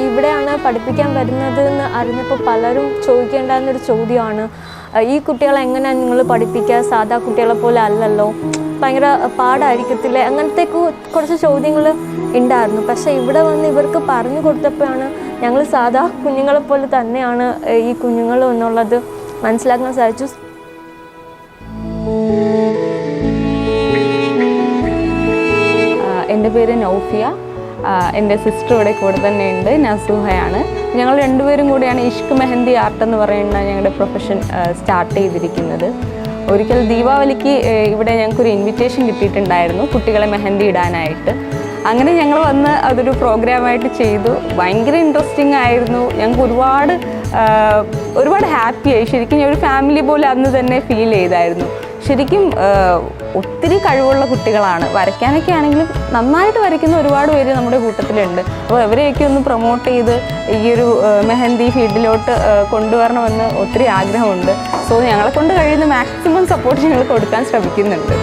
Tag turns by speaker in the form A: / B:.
A: ഇവിടെയാണ് പഠിപ്പിക്കാൻ വരുന്നത് എന്ന് അറിഞ്ഞപ്പോൾ പലരും ചോദിക്കേണ്ടായിരുന്നൊരു ചോദ്യമാണ്. ഈ കുട്ടികളെ എങ്ങനെയാണ് നിങ്ങൾ പഠിപ്പിക്കുക? സാധാ കുട്ടികളെ പോലെ അല്ലല്ലോ. ഭയങ്കര പാടായിരിക്കത്തില്ലേ? അങ്ങനത്തെ കുറച്ച് ചോദ്യങ്ങൾ ഉണ്ടായിരുന്നു. പക്ഷേ ഇവിടെ വന്ന് ഇവർക്ക് പറഞ്ഞു കൊടുത്തപ്പോഴാണ് ഞങ്ങൾ സാധാ കുഞ്ഞുങ്ങളെ പോലെ തന്നെയാണ് ഈ കുഞ്ഞുങ്ങൾ എന്നുള്ളത് മനസ്സിലാക്കാൻ സാധിച്ചു.
B: എന്റെ പേര് നൗഫിയ. എന്റെ സിസ്റ്റർ ഇവിടെ കൂടെ തന്നെയുണ്ട് നസൂഹയാണ്. ഞങ്ങൾ രണ്ടുപേരും കൂടിയാണ് ഇഷ്ക് മെഹന്തി ആർട്ട് എന്ന് പറയുന്ന ഞങ്ങളുടെ പ്രൊഫഷൻ സ്റ്റാർട്ട് ചെയ്തിരിക്കുന്നത്. ഒരിക്കൽ ദീപാവലിക്ക് ഇവിടെ ഞങ്ങൾക്കൊരു ഇൻവിറ്റേഷൻ കിട്ടിയിട്ടുണ്ടായിരുന്നു കുട്ടികളെ മെഹന്തി ഇടാനായിട്ട്. അങ്ങനെ ഞങ്ങൾ വന്ന് അതൊരു പ്രോഗ്രാമായിട്ട് ചെയ്തു. ഭയങ്കര ഇൻട്രസ്റ്റിംഗ് ആയിരുന്നു. ഞങ്ങൾക്ക് ഒരുപാട് ഒരുപാട് ഹാപ്പിയായി ശരിക്കും ഒരു ഫാമിലി പോലെ അന്ന് തന്നെ ഫീൽ ചെയ്തായിരുന്നു. ശരിക്കും ഒത്തിരി കഴിവുള്ള കുട്ടികളാണ്. വരയ്ക്കാനൊക്കെ ആണെങ്കിലും നന്നായിട്ട് വരയ്ക്കുന്ന ഒരുപാട് പേര് നമ്മുടെ കൂട്ടത്തിലുണ്ട്. അപ്പോൾ അവരെയൊക്കെ ഒന്ന് പ്രൊമോട്ട് ചെയ്ത് ഈ ഒരു മെഹന്തി ഫീൽഡിലോട്ട് കൊണ്ടുവരണമെന്ന് ഒത്തിരി ആഗ്രഹമുണ്ട്. സോ ഞങ്ങളെ കൊണ്ട് കഴിയുന്ന മാക്സിമം സപ്പോർട്ട് ഞങ്ങൾ കൊടുക്കാൻ ശ്രമിക്കുന്നുണ്ട്.